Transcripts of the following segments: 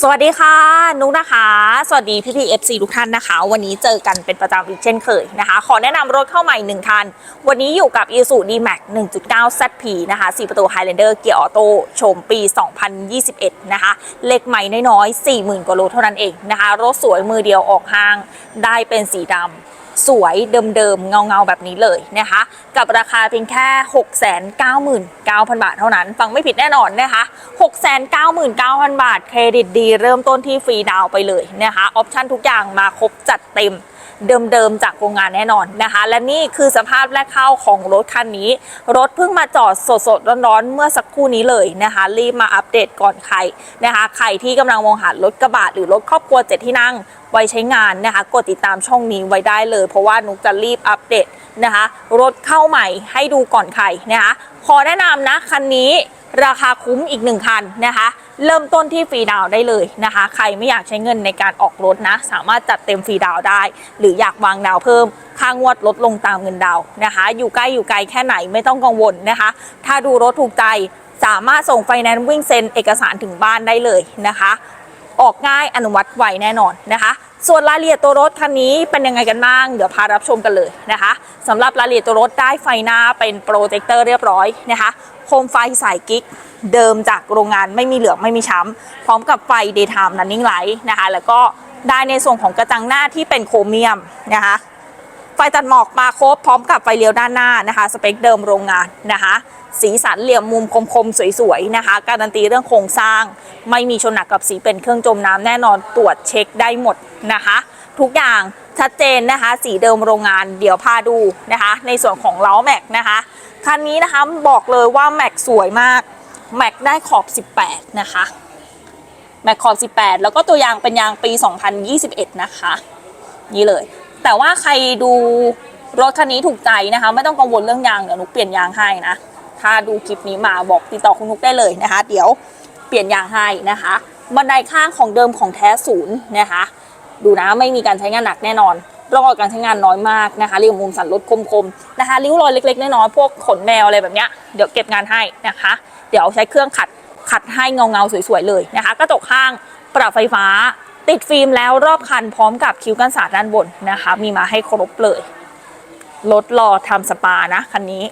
สวัสดีค่ะ นุกนะคะ สวัสดีพี่พีเอฟซีทุกท่านนะคะ วันนี้เจอกันเป็นประจำอีกเช่นเคยนะคะ ขอแนะนำรถเข้าใหม่หนึ่งคัน วันนี้อยู่กับ i s u d m a x 1.9 ZP นะคะ 4 ประตู Highlander เกียร์ออโต้โฉมปี 2021 นะคะ เล็กใหม่น้อยๆ 40,000 กว่าโลเท่านั้นเองนะคะ รถสวยมือเดียวออกห้าง ได้เป็นสีดำ สวยเดิมๆ เงาๆ แบบนี้เลยนะคะ กับราคาเพียงแค่ 699,000 บาทเท่านั้น ฟังไม่ผิดแน่นอนนะคะ 699,000 บาท เครดิตดีเริ่มต้นที่ฟรีดาวไปเลยนะคะ ออปชั่นทุกอย่างมาครบจัดเต็ม เดิมๆจากโรงงานแน่นอนนะคะ และนี่คือสภาพแรกเข้าของรถคันนี้ รถเพิ่งมาจอดสดๆร้อนๆเมื่อสักครู่นี้เลยนะคะ รีบมาอัปเดตก่อนใครนะคะ ใครที่กำลังมองหารถกระบะหรือรถครอบครัวเจ็ดที่นั่งไว้ใช้งานนะคะ กดติดตามช่องนี้ไว้ได้เลย เพราะว่านุกจะรีบอัปเดตนะคะ รถเข้าใหม่ให้ดูก่อนใครนะคะ ขอแนะนำนะคันนี้ ราคาคุ้มอีกหนึ่งคันนะคะ เริ่มต้นที่ฟรีดาวได้เลยนะคะ ใครไม่อยากใช้เงินในการออกรถนะ สามารถจัดเต็มฟรีดาวได้ หรืออยากวางดาวเพิ่มค่างวดลดลงตามเงินดาวนะคะ อยู่ใกล้อยู่ไกลแค่ไหนไม่ต้องกังวลนะคะ ถ้าดูรถถูกใจสามารถส่งไฟแนนซ์วิ่งเซ็นเอกสารถึงบ้านได้เลยนะคะ ออกง่ายอนุมัติไวแน่นอนนะคะส่วนรายละเอียดตัวรถคันนี้เป็นยังไงกันบ้าง เดี๋ยวพารับชมกันเลยนะคะสำหรับรายละเอียดตัวรถได้ไฟหน้าเป็นโปรเจคเตอร์เรียบร้อยนะคะ โคมไฟสายกิ๊กเดิมจากโรงงานไม่มีเหลืองไม่มีช้ำพร้อมกับไฟ daytime running light นะคะแล้วก็ได้ในส่วนของกระจังหน้าที่เป็นโครเมียมนะคะไฟตัดหมอกมาครบพร้อมกับไฟเลี้ยวด้านหน้านะคะสเปคเดิมโรงงานนะคะสีสันเหลี่ยมมุมคมๆ สวยๆนะคะ การันตีเรื่องโครงสร้าง ไม่มีชนหนักกับสีเป็นเครื่องจมน้ำแน่นอนตรวจเช็คได้หมดนะคะ ทุกอย่างชัดเจนนะคะ สีเดิมโรงงานเดี๋ยวพาดูนะคะ ในส่วนของล้อแม็กนะคะคันนี้นะคะบอกเลยว่าแม็กสวยมากแม็กได้ขอบ 18 นะคะแม็กขอบ 18 แล้วก็ตัวยางเป็นยางปี 2021 นะคะ นี่เลย แต่ว่าใครดูรถคันนี้ถูกใจนะคะ ไม่ต้องกังวลเรื่องยางเดี๋ยวนุกเปลี่ยนยางให้นะ ถ้าดูคลิปนี้มาบอกติดต่อคุณนุกได้เลยนะคะ เดี๋ยวเปลี่ยนยางให้นะคะ บันไดข้างของเดิมของแท้ศูนย์นะคะ ดูนะไม่มีการใช้งานหนักแน่นอนรอยการใช้งานน้อยมากนะคะรียงมุมสันรถคมๆนะคะริ้วรอยเล็กๆน้อยๆพวกขนแมวอะไรแบบเนี้ยเดี๋ยวเก็บงานให้นะคะ เดี๋ยวใช้เครื่องขัดขัดให้เงาๆสวยๆเลยนะคะกระจกข้างปรับไฟฟ้า ติดฟิล์มแล้วรอบคันพร้อมกับคิ้วกันสาดด้านบนนะคะ มีมาให้ครบเลยรถรอทำสปานะคันนี้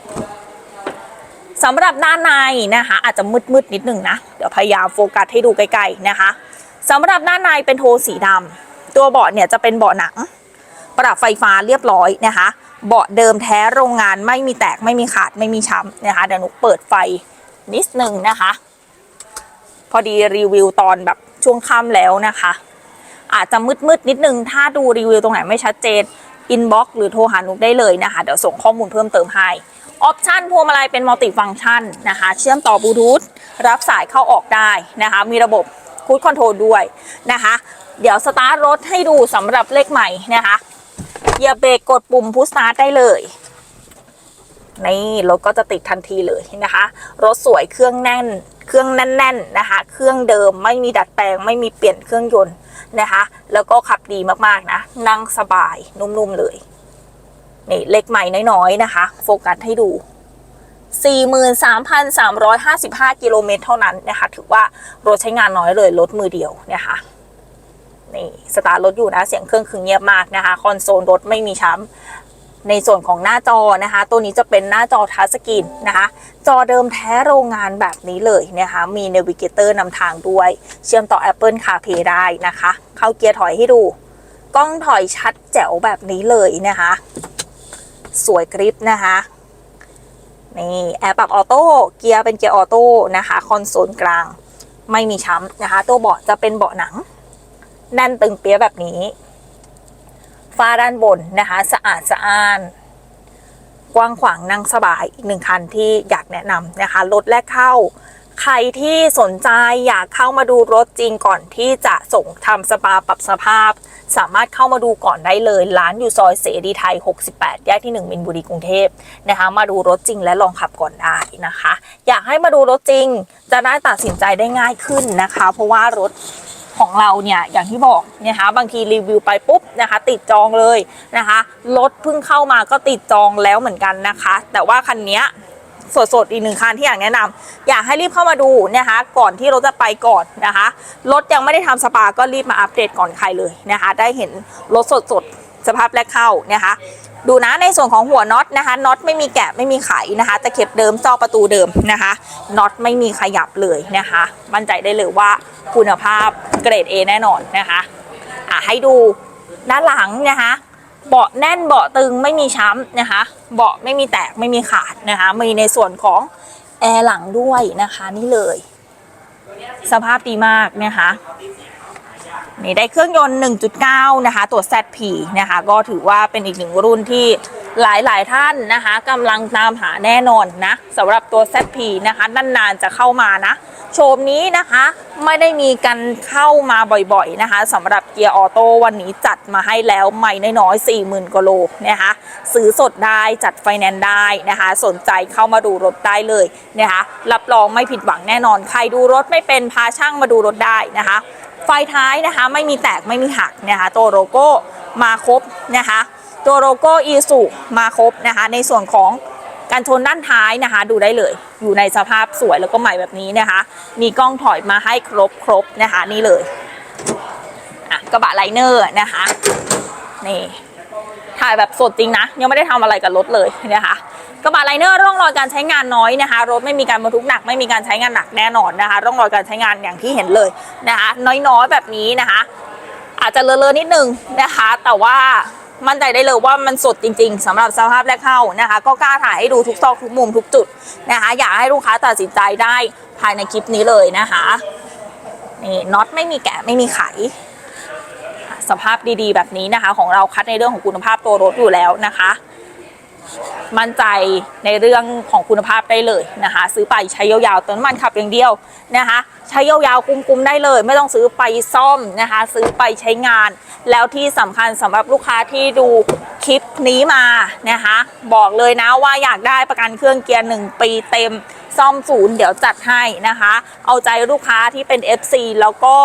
สำหรับด้านในนะคะ อาจจะมืดๆนิดนึงนะ เดี๋ยวพยายามโฟกัสให้ดูใกล้ๆนะคะสำหรับด้านในเป็นโทนสีดำ ตัวเบาะเนี่ยจะเป็นเบาะหนัง ปรับไฟฟ้าเรียบร้อยนะคะ เบาะเดิมแท้โรงงานไม่มีแตกไม่มีขาดไม่มีช้ำนะคะเดี๋ยวหนูเปิดไฟนิดนึงนะคะ พอดีรีวิวตอนแบบช่วงค่ำแล้วนะคะ อาจจะมืดๆนิดนึง ถ้าดูรีวิวตรงไหนไม่ชัดเจนอินบ็อกซ์หรือโทรหานุกได้เลยนะคะ เดี๋ยวส่งข้อมูลเพิ่มเติมให้ออปชันพวงมาลัยเป็นมัลติฟังชันนะคะ เชื่อมต่อบลูทูธรับสายเข้าออกได้นะคะ มีระบบคูดคอนโทรลด้วยนะคะ เดี๋ยวสตาร์ทรถให้ดูสำหรับเลขใหม่นะคะเหยียบเบรกกดปุ่มพุชสตาร์ทได้เลยนี่รถก็จะติดทันทีเลยนะคะ รถสวยเครื่องแน่น เครื่องแน่นๆนะคะ เครื่องเดิมไม่มีดัดแปลง ไม่มีเปลี่ยนเครื่องยนต์นะคะ แล้วก็ขับดีมากๆนะ นั่งสบายนุ่มๆเลยนี่เล็กใหม่น้อยๆนะคะ โฟกัสให้ดู 43,355 กิโลเมตรเท่านั้นนะคะ ถือว่ารถใช้งานน้อยเลยรถมือเดียวนะคะ นี่สตาร์ทรถอยู่นะเสียงเครื่องคือเงียบมากนะคะคอนโซลรถไม่มีช้ำในส่วนของหน้าจอนะคะ ตัวนี้จะเป็นหน้าจอทัชสกรีนนะคะจอเดิมแท้โรงงานแบบนี้เลยนะคะ มีเนวิเกเตอร์นำทางด้วย เชื่อมต่อ Apple CarPlay ได้นะคะ เข้าเกียร์ถอยให้ดู กล้องถอยชัดแจ๋วแบบนี้เลยนะคะ สวยกริปนะคะนี่แอร์ปรับออโต้เกียร์เป็นเกียร์ออโต้นะคะ คอนโซลกลางไม่มีช้ำนะคะ ตัวเบาะจะเป็นเบาะหนัง แน่นตึงเปียแบบนี้ ฝ้าด้านบนนะคะ สะอาดสะอ้าน กว้างขวางนั่งสบายอีกหนึ่งคันที่อยากแนะนำนะคะรถแรกเข้า ใครที่สนใจอยากเข้ามาดูรถจริงก่อนที่จะส่งทำสปาปรับสภาพ สามารถเข้ามาดูก่อนได้เลย ร้านอยู่ซอยเสรีไทย 68 แยกที่ 1 มินบุรีกรุงเทพนะคะ มาดูรถจริงและลองขับก่อนได้นะคะ อยากให้มาดูรถจริง จะได้ตัดสินใจได้ง่ายขึ้นนะคะ เพราะว่ารถ ของเราเนี่ยอย่างที่บอกนะคะบางทีรีวิวไปปุ๊บนะคะ ติดจองเลยนะคะรถเพิ่งเข้ามาก็ติดจองแล้วเหมือนกันนะคะ แต่ว่าคันเนี้ยสดๆอีกหนึ่งคันที่อยากแนะนำอยากให้รีบเข้ามาดูนะคะ ก่อนที่รถจะไปก่อนนะคะรถยังไม่ได้ทำสปาก็รีบมาอัปเดตก่อนใครเลยนะคะ ได้เห็นรถสดๆสภาพแรกเข้านะคะ ดูนะในส่วนของหัวน็อตนะคะน็อตไม่มีแกะไม่มีไขนะคะตะเข็บเดิมซอกประตูเดิมนะคะน็อตไม่มีขยับเลยนะคะ มั่นใจได้เลยว่าคุณภาพเกรด A แน่นอนนะคะอะให้ดูด้านหลังนะคะเบาะแน่นเบาะตึงไม่มีช้ำนะคะ เบาะไม่มีแตกไม่มีขาดนะคะมีในส่วนของแอร์หลังด้วยนะคะนี่เลย สภาพดีมากนะคะ นี่ได้เครื่องยนต์ 1.9 นะคะ ตัว ZP นะคะ ก็ถือว่าเป็นอีกหนึ่งรุ่นที่หลายๆท่านนะคะกำลังตามหาแน่นอนนะสำหรับตัว ZP นะคะนานๆจะเข้ามานะ โฉมนี้นะคะไม่ได้มีกันเข้ามาบ่อยๆนะคะสำหรับเกียร์ออโต้วันนี้จัดมาให้แล้วใหม่น้อยๆ40,000กว่าโลนะคะซื้อสดได้จัดไฟแนนซ์ได้นะคะ สนใจเข้ามาดูรถได้เลยนะคะรับรองไม่ผิดหวังแน่นอน ใครดูรถไม่เป็นพาช่างมาดูรถได้นะคะ ไฟท้ายนะคะ ไม่มีแตกไม่มีหักนะคะ ตัวโลโก้มาครบนะคะ ตัวโลโก้อีสุมาครบนะคะ ในส่วนของการชนด้านท้ายนะคะ ดูได้เลยอยู่ในสภาพสวยแล้วก็ใหม่แบบนี้นะคะ มีกล้องถอยมาให้ครบครบนะคะ นี่เลยกระบะไลเนอร์นะคะนี่ถ่ายแบบสดจริงนะ ยังไม่ได้ทำอะไรกับรถเลยนะคะ กระบะไลเนอร์ร่องรอยการใช้งานน้อยนะคะ รถไม่มีการบรรทุกหนักไม่มีการใช้งานหนักแน่นอนนะคะ ร่องรอยการใช้งานอย่างที่เห็นเลยนะคะน้อยๆแบบนี้นะคะ อาจจะเลอะๆนิดนึงนะคะ แต่ว่ามั่นใจได้เลยว่ามันสดจริง ๆสำหรับสภาพแรกเข้านะคะ ก็กล้าถ่ายให้ดูทุกซอกทุกมุมทุกจุดนะคะ อยากให้ลูกค้าตัดสินใจได้ภายในคลิปนี้เลยนะคะนี่น็อตไม่มีแกะไม่มีไขสภาพดีๆ แบบนี้นะคะ ของเราคัดในเรื่องของคุณภาพตัวรถอยู่แล้วนะคะ มั่นใจในเรื่องของคุณภาพได้เลยนะคะ ซื้อไปใช้ยาวๆเติมน้ำมันขับอย่างเดียวนะคะ ใช้ยาวๆคุ้มๆได้เลย ไม่ต้องซื้อไปซ่อมนะคะ ซื้อไปใช้งาน แล้วที่สำคัญสำหรับลูกค้าที่ดูคลิปนี้มานะคะ บอกเลยนะว่าอยากได้ประกันเครื่องเกียร์ 1 ปีเต็มซ่อมศูนย์เดี๋ยวจัดให้นะคะ เอาใจลูกค้าที่เป็น FC แล้วก็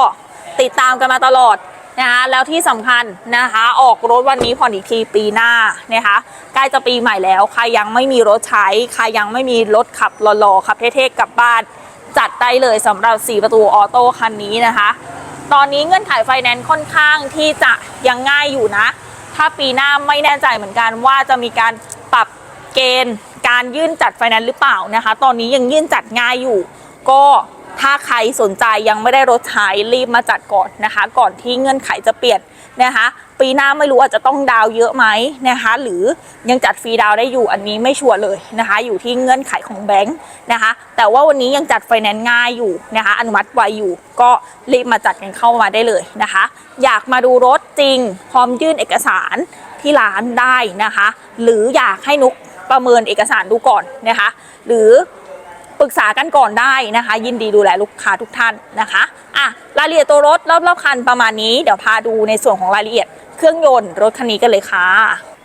ติดตามกันมาตลอด นะคะแล้วที่สำคัญนะคะออกรถวันนี้ผ่อนอีกทีปีหน้านะคะใกล้จะปีใหม่แล้วใครยังไม่มีรถใช้ใครยังไม่มีรถขับหล่อๆขับเท่ๆกลับบ้าน จัดได้เลยสำหรับ 4 ประตูออโต้คันนี้นะคะ ตอนนี้เงื่อนไขไฟแนนซ์ค่อนข้างที่จะยังง่ายอยู่นะ ถ้าปีหน้าไม่แน่ใจเหมือนกันว่าจะมีการปรับเกณฑ์การยื่นจัดไฟแนนซ์หรือเปล่านะคะ ตอนนี้ยังยื่นจัดง่ายอยู่ ก็ ถ้าใครสนใจยังไม่ได้รถใช้รีบมาจัดก่อนนะคะ ก่อนที่เงื่อนไขจะเปลี่ยนนะคะ ปีหน้าไม่รู้อาจจะต้องดาวเยอะไหมนะคะ หรือยังจัดฟรีดาวได้อยู่อันนี้ไม่ชัวร์เลยนะคะ อยู่ที่เงื่อนไขของแบงค์นะคะ แต่ว่าวันนี้ยังจัดไฟแนนซ์ง่ายอยู่นะคะ อนุมัติไวอยู่ก็รีบมาจัดกันเข้ามาได้เลยนะคะ อยากมาดูรถจริง พร้อมยื่นเอกสารที่ร้านได้นะคะ หรืออยากให้นุกประเมินเอกสารดูก่อนนะคะ หรือ ปรึกษากันก่อนได้นะคะ ยินดีดูแลลูกค้าทุกท่านนะคะอะรายละเอียดตัวรถรอบๆคันประมาณนี้เดี๋ยวพาดูในส่วนของรายละเอียดเครื่องยนต์รถคันนี้กันเลยค่ะ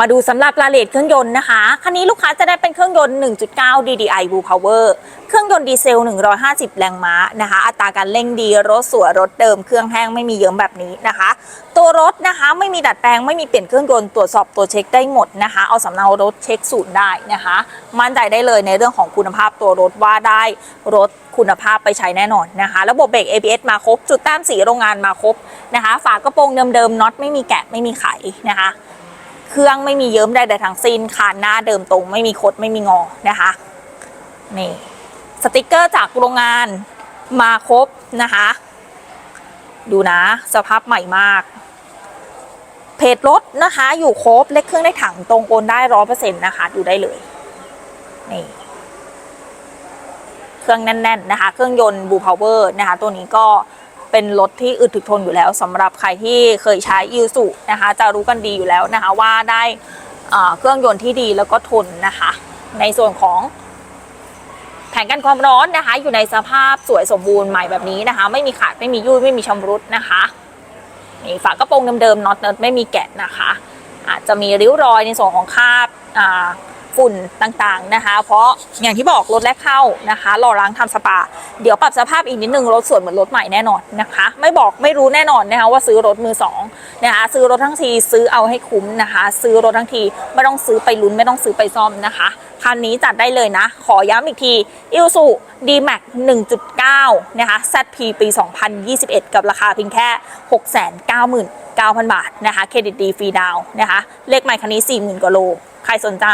มาดูสำหรับรายละเอียดเครื่องยนต์นะคะ คันนี้ลูกค้าจะได้เป็นเครื่องยนต์ 1.9 DDI Blue Power เครื่องยนต์ดีเซล 150 แรงม้านะคะ อัตราการเร่งดี รถสวย รถเดิม เครื่องแห้งไม่มีเยิ้มแบบนี้นะคะ ตัวรถนะคะไม่มีดัดแปลง ไม่มีเปลี่ยนเครื่องยนต์ ตรวจสอบตัวเช็คได้หมดนะคะ เอาสำเนารถเช็คศูนย์ได้นะคะ มั่นใจได้เลยในเรื่องของคุณภาพตัวรถว่าได้รถคุณภาพไปใช้แน่นอนนะคะ ระบบเบรก ABS มาครบ จุดแต้มสีโรงงานมาครบนะคะ ฝากระโปรงเดิมๆน็อตไม่มีแกะไม่มีไขนะคะ เครื่องไม่มีเยิ้มใดๆทั้งสิ้นคานหน้าเดิมตรง ไม่มีคดไม่มีงอนะคะนี่สติกเกอร์จากโรงงานมาครบนะคะ ดูนะสภาพใหม่มาก เพจรถนะคะ อยู่ครบเล็กเครื่องได้ถังตรงโอนได้ร้อยเปอร์เซ็นต์นะคะดูได้เลยนี่เครื่องแน่นๆนะคะ เครื่องยนต์บูพาวเวอร์นะคะ ตัวนี้ก็ เป็นรถที่อึดถึกทนอยู่แล้วสำหรับใครที่เคยใช้ยูสุนะคะ จะรู้กันดีอยู่แล้วนะคะว่าได้เครื่องยนต์ที่ดีแล้วก็ทนนะคะ ในส่วนของแผงกันความร้อนนะคะ อยู่ในสภาพสวยสมบูรณ์ใหม่แบบนี้นะคะ ไม่มีขาดไม่มียุ่ยไม่มีชำรุดนะคะนี่ฝากระโปรงเดิมๆน็อตเนิร์ดไม่มีแกะนะคะ อาจจะมีริ้วรอยในส่วนของคาบอ่า ฝุ่นต่างๆนะคะ เพราะอย่างที่บอกรถแรกเข้านะคะรอล้างทำสปา เดี๋ยวปรับสภาพอีกนิดนึงรถสวยเหมือนรถใหม่แน่นอนนะคะ ไม่บอกไม่รู้แน่นอนนะคะว่าซื้อรถมือสองนะคะซื้อรถทั้งทีซื้อเอาให้คุ้มนะคะ ซื้อรถทั้งทีไม่ต้องซื้อไปลุ้นไม่ต้องซื้อไปซ่อมนะคะ คันนี้จัดได้เลยนะ ขอย้ำอีกที i l s u D-Max 1.9 นะคะ ZP ปี 2021 กับราคาเพียงแค่ 699,000 บาทนะคะเครดิตดีฟรีดาวน์นะคะ เลขใหม่คันนี้ 40,000กว่าโล ใครสนใจ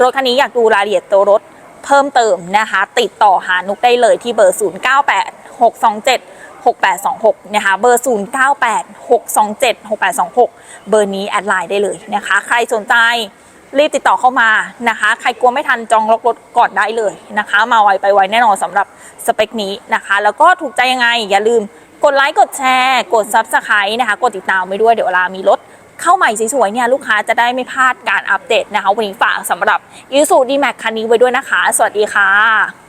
รถคันนี้อยากดูรายละเอียดตัวรถเพิ่มเติมนะคะ ติดต่อหานุกได้เลยที่เบอร์ 098 627 6826 นะคะ เบอร์ 098 627 6826 เบอร์นี้แอดไลน์ได้เลยนะคะ ใครสนใจ รีบติดต่อเข้ามานะคะ ใครกลัวไม่ทันจองล็อกรถก่อนได้เลยนะคะ มาไวไปไวแน่นอนสำหรับสเปคนี้นะคะ แล้วก็ถูกใจยังไงอย่าลืมกดไลค์กดแชร์กด Subscribe นะคะ กดติดตามไปด้วยเดี๋ยวเวลามีรถเข้าใหม่สวยๆเนี่ยลูกค้าจะได้ไม่พลาดการอัปเดตนะคะ วันนี้ฝากสำหรับยูสูดีแม็กคันนี้ไว้ด้วยนะคะ สวัสดีค่ะ